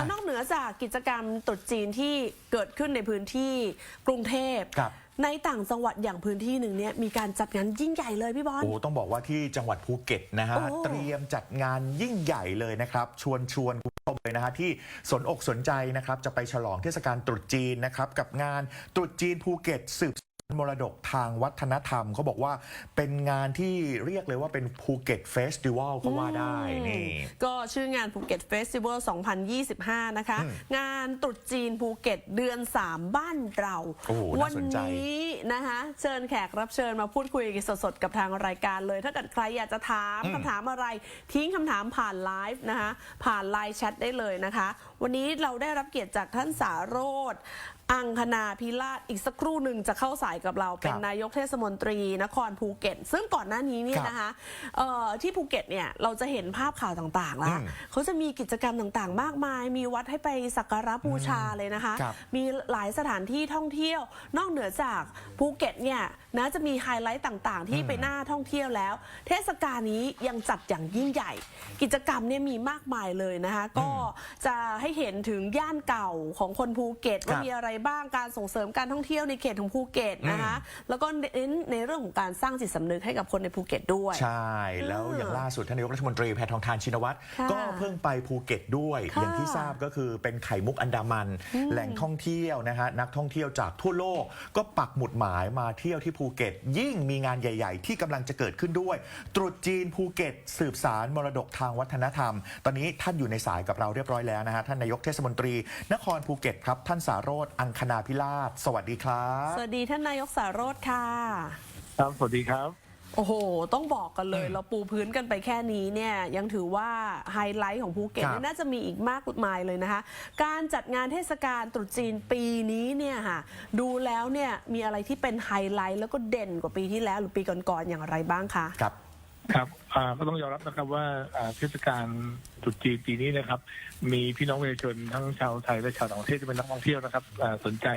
อะนอกเหนือจากกิจกรรมตรุษจีนที่เกิดขึ้นในพื้นที่กรุงเทพ ครับในต่างจังหวัดอย่างพื้นที่หนึ่งเนี่ยมีการจัดงานยิ่งใหญ่เลยพี่บอล โอ้ต้องบอกว่าที่จังหวัดภูเก็ตนะฮะโอ้ เตรียมจัดงานยิ่งใหญ่เลยนะครับ ชวนชวนคุณผู้ชมเลยนะฮะที่สนอกสนใจนะครับจะไปฉลองเทศกาลตรุษจีนนะครับกับงานตรุษจีนภูเก็ตสืบสาน มรดกทางวัฒนธรรมเขาบอกว่าเป็นงานที่เรียกเลยว่าเป็นภูเก็ตเฟสติวัลก็ว่าได้นี่ก็ชื่องานภูเก็ตเฟสติวัล 2025 นะคะอืมงานตรุษจีนภูเก็ตเดือน 3 บ้านเราโอ้โหวัน่าสนใจนี้นะคะ เชิญแขกรับเชิญมาพูดคุยกันสดๆ กับทางรายการเลย ถ้าเกิดใครอยากจะถามคำถามอะไร ทิ้งคำถามผ่านไลฟ์นะคะ ผ่านไลน์แชทได้เลยนะคะ วันนี้เราได้รับเกียรติจากท่านสาโรธ อังคณาพิราชอีกสักครู่หนึ่งจะเข้าสายกับเราเป็นครับนายกเทศมนตรีนครภูเก็ต ซึ่งก่อนหน้านี้เนี่ยครับนะคะเอ่อที่ภูเก็ตเนี่ยเราจะเห็นภาพข่าวต่างๆแล้วอืมเขาจะมีกิจกรรมต่างๆ มากมาย มีวัดให้ไปสักการะบูชาเลยนะคะครับมีหลายสถานที่ท่องเที่ยว นอกเหนือจากภูเก็ตเนี่ยนะจะมีไฮไลท์ต่างๆ ที่อืมไปหน้าท่องเที่ยวแล้ว เทศกาลนี้ยังจัดอย่างยิ่งใหญ่ กิจกรรมเนี่ยมีมากมายเลยนะคะ ก็จะให้เห็นถึงย่านเก่าของคนภูเก็ตว่าครับมีอะไรบ้างการส่งเสริมการท่องเที่ยวในเขตของภูเก็ตนะคะแล้วก็เน้นในเรื่องของการสร้างจิตสำนึกให้กับคนในภูเก็ตด้วย ใช่ แล้วอย่างล่าสุดท่านนายกรัฐมนตรีแพทองทานชินวัตรค่ะก็เพิ่งไปภูเก็ตด้วยค่ะอย่างที่ทราบก็คือเป็นไข่มุกอันดามัน แหล่งท่องเที่ยวนะฮะนักท่องเที่ยวจากทั่วโลก ก็ปักหมุดหมายมาเที่ยวที่ภูเก็ต ยิ่งมีงานใหญ่ ๆ ที่กำลังจะเกิดขึ้นด้วย ตรุษจีนภูเก็ต สืบสารมรดกทางวัฒนธรรม ตอนนี้ท่านอยู่ในสายกับเราเรียบร้อยแล้วนะฮะท่านนายกเทศมนตรี นครภูเก็ตครับท่านสาโรธอังคณาพิราชสวัสดีครับ สวัสดีท่านนายกสารโรธค่ะ ครับสวัสดีครับ โอ้โห ต้องบอกกันเลยอืมเราปูพื้นกันไปแค่นี้เนี่ยยังถือว่าไฮไลท์ของภูเก็ตครับเนี่ยน่าจะมีอีกมากมายเลยนะคะ การจัดงานเทศกาลตรุษจีนปีนี้เนี่ยค่ะ ดูแล้วเนี่ยมีอะไรที่เป็นไฮไลท์แล้วก็เด่นกว่าปีที่แล้วหรือปีก่อนๆอย่างไรบ้างคะ ครับ ครับอ่าก็ต้องยอมรับนะครับว่าอ่าเทศกาลตรุษจีนปีนี้นะครับ มีพี่น้องประชาชนทั้งชาวไทยและชาวต่างประเทศที่เป็นนักท่องเที่ยวนะครับอ่าสนใจ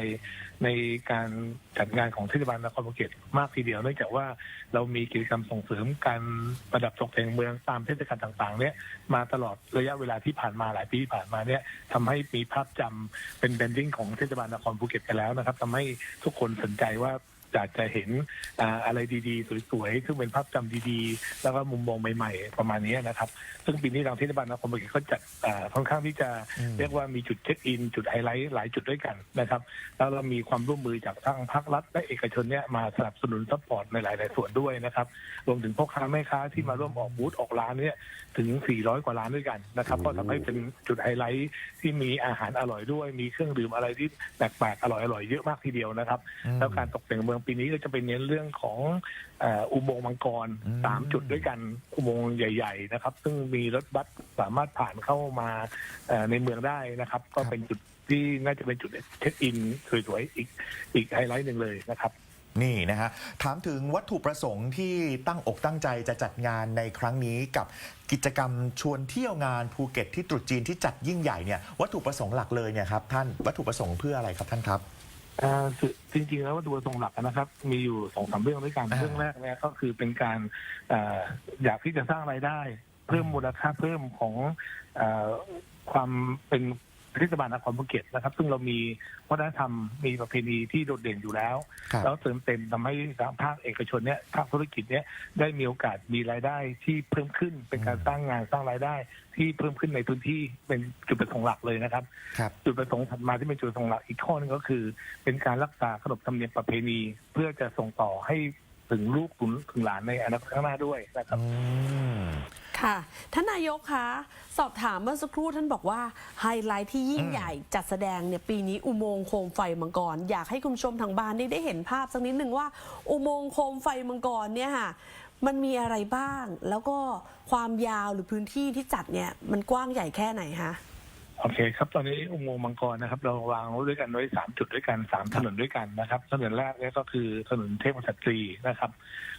ในการจัดงานของเทศบาลนครภูเก็ตมากทีเดียวเนื่องจากว่าเรามีกิจกรรมส่งเสริมการประดับตกแต่งเมืองตามเทศกาลต่างๆ เนี่ยมาตลอดระยะเวลาที่ผ่านมาหลายปีที่ผ่านมาเนี่ยทำให้มีภาพจำเป็นแบรนดิ้งของเทศบาลนครภูเก็ตไปแล้วนะครับทำให้ทุกคนสนใจว่า อยากจะเห็นอ่าอะไรดีๆ สวยๆซึ่งเป็นภาพจำดีๆ แล้วก็มุมมองใหม่ๆ ประมาณนี้นะครับ ซึ่งปีนี้ทางเทศบาลนครภูเก็ตก็จัดอ่าค่อนข้างที่จะอืมเรียกว่ามีจุดเช็คอิน จุดไฮไลท์หลายจุดด้วยกันนะครับ แล้วเรามีความร่วมมือจากทั้งภาครัฐและเอกชนเนี่ยมาสนับสนุนซัพพอร์ตในหลาย ๆ ส่วนด้วยนะครับ รวมถึงพ่อค้าแม่ค้าที่มาร่วมออกบูธออกร้านเนี่ยถึง 400 กว่าร้านด้วยกันนะครับโอ้ก็ทำให้เป็นจุดไฮไลท์ที่มีอาหารอร่อยด้วย มีเครื่องดื่มอะไรที่แปลกๆอร่อยๆเยอะมากทีเดียวนะครับอืมแล้วการตกแต่งเมืองปีนี้ก็จะเป็นเน้นเรื่องของเอ่ออุโมงค์มังกรอืม สามจุดด้วยกันอุโมงค์ใหญ่ ๆ นะครับ ซึ่งมีรถบัสสามารถผ่านเข้ามาเอ่อในเมืองได้นะครับ ก็เป็นจุดที่น่าจะเป็นจุดเช็คอินสวยๆอีกอีกไฮไลท์หนึ่งเลยนะครับ นี่นะฮะถามถึงวัตถุประสงค์ที่ตั้งอกตั้งใจจะจัดงานในครั้งนี้กับกิจกรรมชวนเที่ยวงานภูเก็ตที่ตรุษจีนที่จัดยิ่งใหญ่เนี่ยวัตถุประสงค์หลักเลยเนี่ยครับท่านวัตถุประสงค์เพื่ออะไรครับท่านครับ อ่าคือจริงๆแล้ววัตถุประสงค์หลักนะครับ มีอยู่สองสามเรื่องด้วยกันอ่า เรื่องแรกเนี่ยก็คือเป็นการอ่าอยากที่จะสร้างรายได้ เพิ่มมูลค่าเพิ่มของอาความเป็น เทศบาลนครภูเก็ตนะครับ ซึ่งเรามีวัฒนธรรมมีประเพณีที่โดดเด่นอยู่แล้ว ครับแล้วเติมเต็มทำให้ทางภาคเอกชนเนี่ยภาคธุรกิจเนี่ยได้มีโอกาสมีรายได้ที่เพิ่มขึ้นเป็นการอืมสร้างงานสร้างรายได้ ที่เพิ่มขึ้นในพื้นที่เป็นจุดประสงค์หลักเลยนะครับ ครับ จุดประสงค์ถัดมาที่เป็นจุดประสงค์หลักอีกข้อหนึงก็คือ เป็นการรักษาขนบธรรมเนียมประเพณี เพื่อจะส่งต่อให้ถึงลูกถึงถึงหลานในอนาคตข้างหน้าด้วยนะครับ อืม ค่ะท่านนายกคะสอบถามเมื่อสักครู่ท่านบอกว่าไฮไลท์ที่ยิ่งอืมใหญ่จัดแสดงเนี่ยปีนี้อุโมงค์โคมไฟมังกร อยากให้คุณผู้ชมทางบ้านได้ได้เห็นภาพสักนิดหนึ่งว่า อุโมงค์โคมไฟมังกรเนี่ยค่ะมันมีอะไรบ้าง แล้วก็ความยาวหรือพื้นที่ที่จัดเนี่ยมันกว้างใหญ่แค่ไหนคะ โอเคครับตอนนี้อุโมงค์มังกรนะครับ เราวางไว้ด้วยกันไว้สามจุดด้วยกันสามถนนด้วยกันนะครับ ถนนแรกเนี่ยก็คือถนนเทพสตรีนะครับ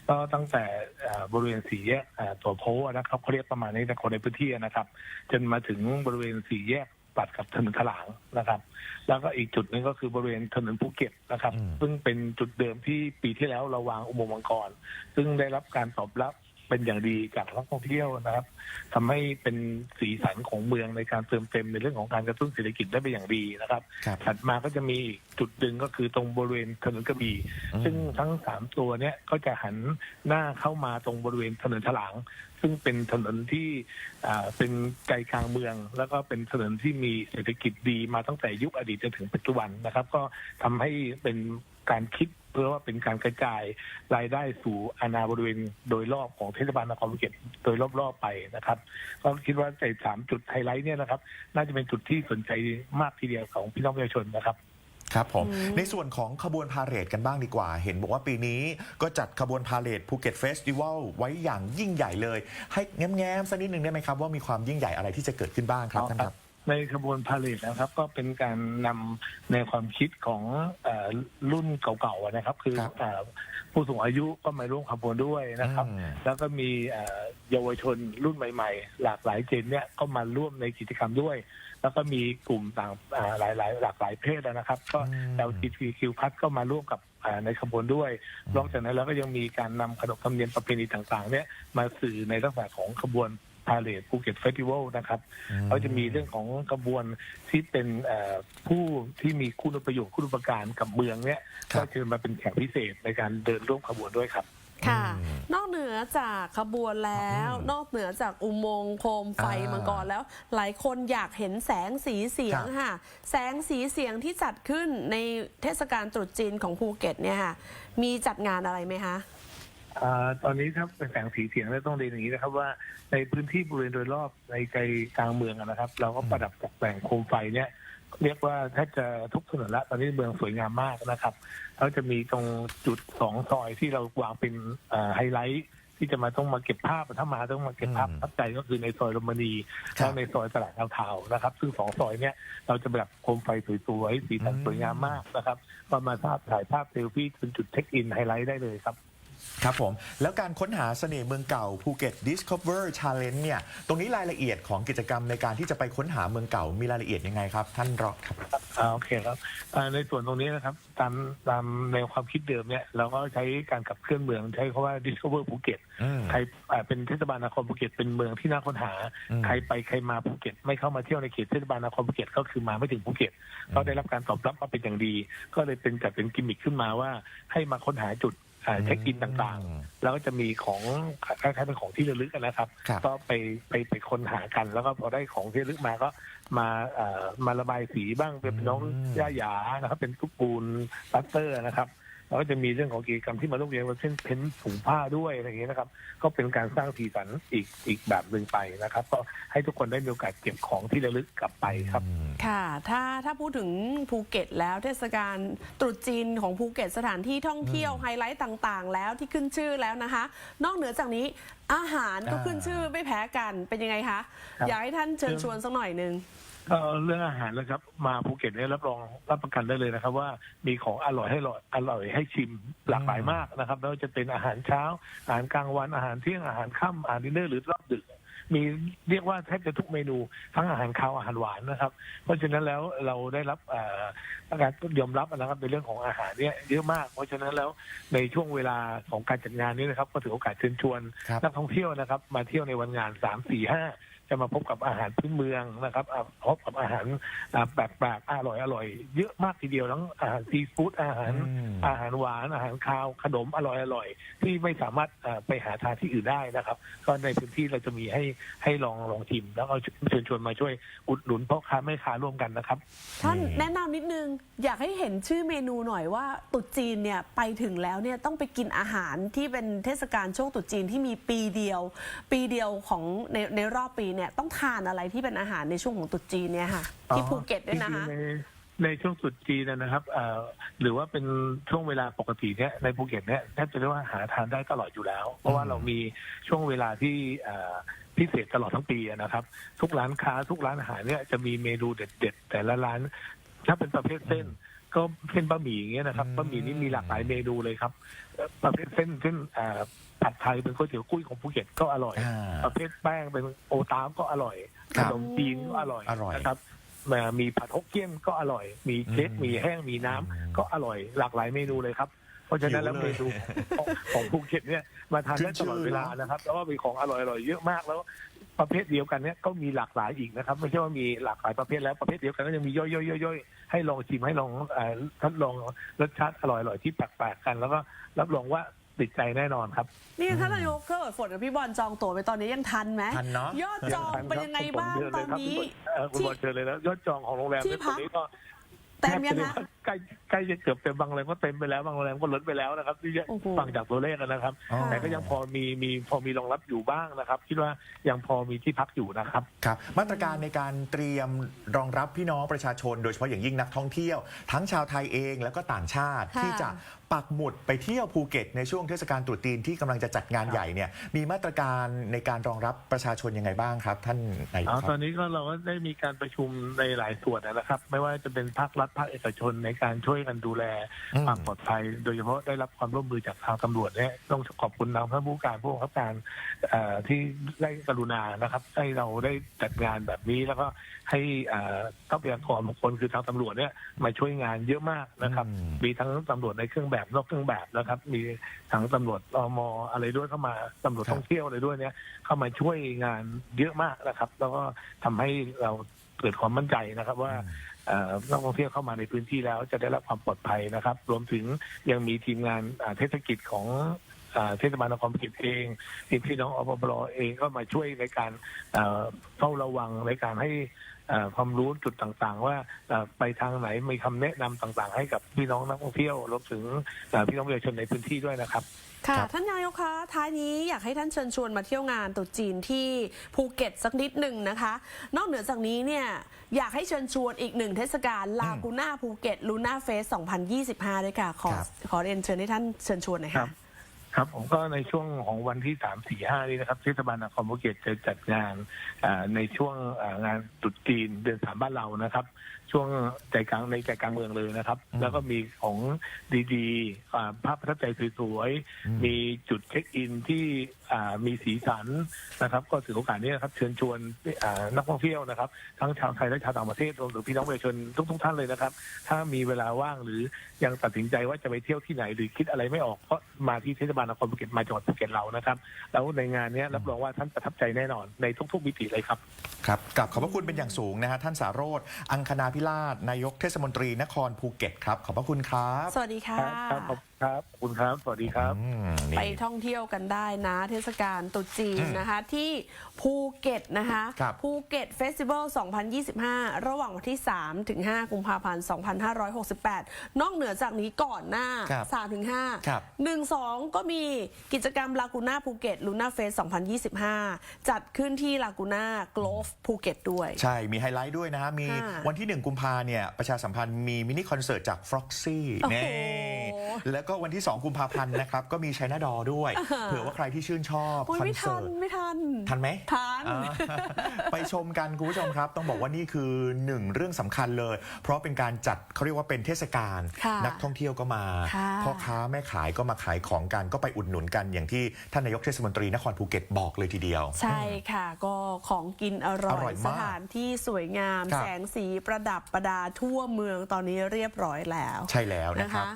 ก็ตั้งแต่เอ่อบริเวณสี่แยกเอ่อตัวโพนะครับเขาเรียกประมาณนี้แต่คนในพื้นที่นะครับ จนมาถึงบริเวณสี่แยกตัดกับถนนถลางนะครับ แล้วก็อีกจุดหนึงก็คือบริเวณถนนภูเก็ตนะครับอืมซึ่งเป็นจุดเดิมที่ปีที่แล้วเราวางอุโมงค์มังกร ซึ่งได้รับการตอบรับ เป็นอย่างดีจากนักท่องเที่ยวนะครับทำให้เป็นสีสันของเมืองในการเติมเต็มในเรื่องของการกระตุ้นเศรษฐกิจได้เป็นอย่างดีนะครับครับถัดมาก็จะมีอีกจุดหนึ่งก็คือตรงบริเวณถนนกระบี่อืมซึ่งทั้งสามตัวเนี้ยก็จะหันหน้าเข้ามาตรงบริเวณถนนฉลาง ซึ่งเป็นถนนที่อ่าเป็นใจกลางเมือง แล้วก็เป็นถนนที่มีเศรษฐกิจดีมาตั้งแต่ยุคอดีตจนถึงปัจจุบันนะครับ ก็ทำให้เป็นการคิด เพื่อว่าเป็นการกระจายรายได้สู่อาณาบริเวณโดยรอบของเทศบาลนครภูเก็ตโดยรอบๆไปนะครับก็คิดว่าในสามจุดไฮไลท์เนี่ยนะครับ น่าจะเป็นจุดที่สนใจมากทีเดียวของพี่น้องประชาชนนะครับครับผมอืมในส่วนของขบวนพาเหรดกันบ้างดีกว่า เห็นบอกว่าปีนี้ก็จัดขบวนพาเหรดภูเก็ตเฟสติวัลไว้อย่างยิ่งใหญ่เลย ให้แง้มๆสักนิดหนึ่งได้ไหมครับ ว่ามีความยิ่งใหญ่อะไรที่จะเกิดขึ้นบ้างครับท่านครับ ในขบวนพาเลทนะครับ ก็เป็นการนำในความคิดของเออรุ่นเก่าๆนะครับ คือครับ เออผู้สูงอายุก็มาร่วมขบวนด้วยนะครับ อืม แล้วก็มีเอ่อเยาวชนรุ่นใหม่ ๆ หลากหลายเจนเนี่ยก็มาร่วมในกิจกรรมด้วย แล้วก็มีกลุ่มต่างอ่าหลายๆหลากหลายเพศนะครับ ก็ อืม LGBTQ+ ก็มาร่วมกับอ่าในขบวนด้วยนอกจากนั้นแล้วก็ยังมีการนำขนบธรรมเนียมประเพณีต่างๆ เนี่ยมาสื่อในลักษณะของขบวน พาเลทภูเก็ตเฟสติวัลนะครับเขาจะมีเรื่องของกระบวนที่เป็นเอ่อผู้ที่มีคุณประโยชน์คุณอุปการกับเมืองเนี่ยครัก็บเชิญมาเป็นแขกพิเศษในการเดินร่วมขบวนด้วยครับค่ะอืมนอกเหนือจากขบวนแล้วอืมนอกเหนือจากอุโมงค์โคมไฟอ่ามัมังกรแล้ว หลายคนอยากเห็นแสงสีเสียงครับค่ะ แสงสีเสียงที่จัดขึ้นในเทศกาลตรุษจีนของภูเก็ตเนี่ยค่ะ มีจัดงานอะไรไหมคะ อ่าตอนนี้ถ้าเป็นแสงสีเสียงเนี่ยต้องเรียนอย่างนี้นะครับ ว่าในพื้นที่บริเวณโดยรอบในใจกลางเมืองอะนะครับ เราก็ประดับตกแต่งโคมไฟเนี่ยเรียกว่าแทบจะทุกถนนละตอนนี้เมืองสวยงามมากนะครับแล้วจะมีตรงจุดสองซอยที่เราวางเป็นอ่าไฮไลท์ที่จะมาต้องมาเก็บภาพถ้ามาต้องมาเก็บภาพอืมทับใจก็คือในซอยลมณีครับแล้วในซอยตลาดดาวเทาวน์นะครับ ซึ่งสองซอยเนี่ยเราจะแบบโคมไฟสวยๆสีสันอืมสวยงามมากนะครับก็มาภาพถ่ายภาพเซลฟี่เป็นจุดเช็คอินไฮไลท์ได้เลยครับ ครับผม แล้วการค้นหาเสน่ห์เมืองเก่าภูเก็ต Discover Challenge เนี่ยตรงนี้รายละเอียดของกิจกรรมในการที่จะไปค้นหาเมืองเก่ามีรายละเอียดยังไงครับ ท่านรองครับ อ่าโอเคครับอ่าในส่วนตรงนี้นะครับ ตามตามแนวความคิดเดิมเนี่ยเราก็ใช้การขับเคลื่อนเมืองใช้คำว่า discover ภูเก็ตอืม ใครอ่าเป็นเทศบาลนครภูเก็ตเป็นเมืองที่น่าค้นหา อืม ใครไปใครมาภูเก็ต ไม่เข้ามาเที่ยวในเขตเทศบาลนครภูเก็ตก็คือมาไม่ถึงภูเก็ตก็ได้รับการตอบรับมาเป็นอย่างดี ก็เลยเป็นจัดเป็นกิมมิคขึ้นมาว่าให้มาค้นหาจุดอ่า เช็คอินต่างๆ แล้วก็จะมีของคล้ายๆเป็นของที่ระลึกกันนะครับ ครับ ก็ไปไปไปค้นหากัน แล้วก็พอได้ของที่ระลึกมาก็มาเอ่อมาระบายสีบ้างเป็นน้องอืมย่าหยานะครับ เป็นทุกปูนปัตเตอร์นะครับ แล้วก็จะมีเรื่องของกิจกรรมที่มาร่วมเรียนว่าเช่นเพ้นท์ถุงผ้าด้วยอะไรอย่างเงี้ยนะครับ ก็เป็นการสร้างสีสันอีกอีกแบบหนึ่งไปนะครับ ก็ให้ทุกคนได้มีโอกาสเก็บของที่ระลึกกลับไปครับอืมค่ะ ถ้าถ้าพูดถึงภูเก็ตแล้วเทศกาลตรุษจีนของภูเก็ตสถานที่ท่องเที่ยวไฮไลท์ต่างๆ แล้วที่ขึ้นชื่อแล้วนะคะ นอกเหนือจากนี้อาหารก็อ่าขึ้นชื่อไม่แพ้กันเป็นยังไงคะครับอยากให้ท่านเชิญชวนสักหน่อยหนึ่ง ก็เรื่องอาหารนะครับ มาภูเก็ตเนี่ยรับรองรับประกันได้เลยนะครับ ว่ามีของอร่อยให้อร่อยอร่อยให้ชิมหลากหลายมากนะครับไม่ว่าจะเป็นอาหารเช้า อาหารกลางวันอาหารเที่ยงอาหารค่ำอาหารดินเนอร์หรือรอบดึก มีเรียกว่าแทบจะทุกเมนูทั้งอาหารคาวอาหารหวานนะครับ เพราะฉะนั้นแล้วเราได้รับเอ่อการยอมรับนะครับในเรื่องของอาหารเนี่ยเยอะมาก เพราะฉะนั้นแล้วในช่วงเวลาของการจัดงานนี้นะครับ ก็ถือโอกาสเชิญชวนครับนักท่องเที่ยวนะครับ มาเที่ยวในวันงานสามสี่ห้า จะมาพบกับอาหารพื้นเมืองนะครับอ่าพบกับอาหารอ่าแปลกๆอร่อยอร่อยเยอะมากทีเดียวทั้งอาหารซีฟู้ดอาหารอืมอาหารหวานอาหารคาวขนมอร่อยอร่อย ที่ไม่สามารถเอ่อไปหาทานที่อื่นได้นะครับ ก็ในพื้นที่เราจะมีให้ให้ลองลองชิม แล้วก็เชิญชวนมาช่วยอุดหนุนพ่อค้าแม่ค้าร่วมกันนะครับท่านอืมแนะนำนิดนึงอยากให้เห็นชื่อเมนูหน่อยว่าตรุษจีนเนี่ยไปถึงแล้วเนี่ยต้องไปกินอาหารที่เป็นเทศกาลช่วงตรุษจีนที่มีปีเดียว ปีเดียวของในในรอบปีเนี่ยต้องทานอะไรที่เป็นอาหารในช่วงของตรุษจีนเนี่ยค่ะ ที่ภูเก็ตด้วยนะคะ จริงๆในในช่วงตรุษจีนนะครับเอ่อหรือว่าเป็นช่วงเวลาปกติเนี่ยในภูเก็ตเนี่ยแทบจะเรียกว่าหาทานได้ตลอดอยู่แล้ว เพราะว่าเรามีช่วงเวลาที่เอ่อพิเศษตลอดทั้งปีนะครับ ทุกร้านค้าทุกร้านอาหารเนี่ยจะมีเมนูเด็ด ๆ แต่ละร้าน ถ้าเป็นประเภทเส้น ก็เส้นบะหมี่อย่างเงี้ยนะครับอืม บะหมี่นี่มีหลากหลายเมนูเลยครับเอ่อประเภทเส้นเช่นเอ่อ ผัดไทยเป็นก๋วยเตี๋ยวกุ้ยของภูเก็ตก็อร่อย อ่า ประเภทแป้งเป็นโอตามก็อร่อยคขรับนมจีนก็อร่อยอร่อย นะครับมามีผัดฮกเกี้ยนก็อร่อย มีเค้กอืมมีแห้งมีน้ำอืมก็อร่อยหลากหลายเมนูเลยครับ เพราะฉะนั้นแล้วหิเมวเลยนูของของภูเก็ตเนี่ยมาทานได้ตลอดเวลาขึ้นชื่อเนอะนะครับแล้วก็มีของอร่อยๆเยอะมากแล้ว ประเภทเดียวกันเนี่ยก็มีหลากหลายอีกนะครับ ไม่ใช่ว่ามีหลากหลายประเภทแล้วประเภทเดียวกันก็ยังมีย่อยๆๆๆให้ลองชิมให้ลองเอ่อทดลองรสชาติอร่อยๆที่แปลกๆกัน แล้วก็รับรองว่า ติดใจแน่นอนครับ นี่ท่านนายกถ้าเกิดฝนกับพี่บอลจองตั๋วไปตอนนี้ยังทันไหมทันเนาะยอดจองเป็นยังไงบ้างเชิญตเลอยนครับนี้ เอ่อคุณบอลเชิญเลยแล้วยอดจองของโรงแรมที่เนี่ยพัตอก นนี้ก็เต็มยังแทบคะจะใกล้ใกล้จะเกือบเต็มบางโรงแรมก็เต็มไปแล้วบางโรงแรมก็ล้นไปแล้วนะครับที่จะโอ้โห ฟังจากตัวเลขกันนะครับ อ๋อ แต่ก็ยังพอมีมีพอมีรองรับอยู่บ้างนะครับ คิดว่ายังพอมีที่พักอยู่นะครับ ครับมาตรการในการเตรียมรองรับพี่น้องประชาชน โดยเฉพาะอย่างยิ่งนักท่องเที่ยว ทั้งชาวไทยเองแล้วก็ต่างชาติค่ะ ที่จะ ปักหมุดไปเที่ยวภูเก็ตในช่วงเทศกาลตรุษจีนที่กำลังจะจัดงานใหญ่เนี่ยมีมาตรการในการรองรับประชาชนยังไงบ้างครับ ท่านนายกอ๋อคตอรับนนี้ก็เราก็ได้มีการประชุมในหลายส่วนนะครับ ไม่ว่าจะเป็นภาครัฐภาคเอกชนในการช่วยกันดูแล อืม ความปลอดภัย โดยเฉพาะได้รับความร่วมมือจากทางตำรวจเนี่ยต้องขอบคุณทางท่านผู้การผู้บังคับการเอ่อที่ได้กรุณานะครับ ให้เราได้จัดงานแบบนี้แล้วก็ให้เอ่อทรัพยากรบุคคลคือทางตำรวจเนี่ยมาช่วยงานเยอะมากนะครับ อืม มีทั้งตำรวจในเครื่องแบบนอกเครื่องแบบนะครับ มีทั้งตำรวจอมอะไรด้วยเข้ามาตำรวจครับท่องเที่ยวอะไรด้วยเนี่ยเข้ามาช่วยงานเยอะมากนะครับ แล้วก็ทำให้เราเกิดความมั่นใจนะครับว่าเอ่อนักท่องเที่ยวเข้ามาในพื้นที่แล้วจะได้รับความปลอดภัยนะครับ รวมถึงยังมีทีมงานอ่าเทศกิจของอ่า เทศบาลนครภูเก็ตเองทีมพี่น้องอปปรเองก็มาช่วยในการเอ่อเฝ้าระวังในการให้เอ่อความรู้จุดต่างๆ ว่าเอ่อไปทางไหนมีคำแนะนำต่างๆ ให้กับพี่น้องนักท่องเที่ยวรวมถึงเอ่อพี่น้องประชาชนในพื้นที่ด้วยนะครับค่ะครับท่านนายกคะท้ายนี้อยากให้ท่านเชิญชวนมาเที่ยวงานตรุษจีนที่ภูเก็ตสักนิดหนึ่งนะคะ นอกเหนือจากนี้เนี่ยอยากให้เชิญชวนอีกหนึ่งเทศกาลลากูน่าภูเก็ตลูน่าเฟส 2025 ด้วยค่ะ ขอครับขอเรียนเชิญให้ท่านเชิญชวนหน่อยครัค่ะบ ครับผมก็ในช่วงของวันที่สามสี่ห้านี้นะครับเทศบาลนครภูเก็ตจะจัดงานอ่าในช่วงอ่างานตรุษจีนเดือนสามบ้านเรานะครับ ช่วงใจกลางในใจกลางเมืองเลยนะครับอืมแล้วก็มีของดีๆอ่าภาพประทับใจสวยอืมๆมีจุดเช็คอินที่อ่า มีสีสันนะครับ ก็ถือโอกาสนี้นะครับเชิญชวนอ่านักท่องเที่ยวนะครับ ทั้งชาวไทยและชาวต่างประเทศรวมถึงพี่น้องประชาชนทุกๆท่านเลยนะครับ ถ้ามีเวลาว่างหรือยังตัดสินใจว่าจะไปเที่ยวที่ไหนหรือคิดอะไรไม่ออกก็มาที่เทศบาลนครภูเก็ตมาจังหวัดภูเก็ตเรานะครับ แล้วในงานเนี้ยรับรองว่าท่านประทับใจแน่นอนในทุกๆมิติเลยครับครับกับขอบพระคุณเป็นอย่างสูงนะฮะท่านสารโรธอังคณาพิราชนายกเทศมนตรีนครภูเก็ตครับขอบพระคุณครับ สวัสดีค่ะ ครับครับขอบคุณครับขอบคุณครับ สวัสดีครับ อืมนี่ ไปท่องเที่ยวกันได้นะ เทศกาลตรุษจีนอืมนะคะ ที่ภูเก็ตนะคะครับภูเก็ตเฟสติวัล 2025 ระหว่างวันที่ 3 ถึง 5 กุมภาพันธ์ 2568 นอกเหนือจากนี้ก่อนหน้า ครับ3 ถึง5ครับ1 2 ก็มีกิจกรรมลากูน่าภูเก็ตลูน่าเฟส 2025 จัดขึ้นที่ลากูน่าโกลฟภูเก็ตด้วย ใช่ มีไฮไลท์ด้วยนะฮะ มีค่ะวันที่ 1 กุมภาเนี่ย ประชาสัมพันธ์มีมินิคอนเสิร์ตจาก Froxy โอ้โหเน่แล้วก็วันที่ 2 กุมภาพันธ์นะครับ ก็มีชัยนาดอด้วย เผื่อว่าใครที่ชื่นชอบโอ้ยคอนไม่ทัเสินร์ตไม่ทัน ทันไหมทันอ่าไปชมกันคุณผู้ชมครับ ต้องบอกว่านี่คือหนึ่งเรื่องสำคัญเลย เพราะเป็นการจัดเขาเรียกว่าเป็นเทศกาลค่ะนักท่องเที่ยวก็มาค่ะพ่อค้าแม่ขายก็มาขายของกันก็ไปอุดหนุนกันอย่างที่ท่านนายกเทศมนตรีนครภูเก็ตบอกเลยทีเดียว ใช่ค่ะก็ของกินอร่ออร่อยยสมากถานที่สวยงามครับแสงสีประดับประดาทั่วเมืองตอนนี้เรียบร้อยแล้ว ใช่แล้วนะนะครับคะ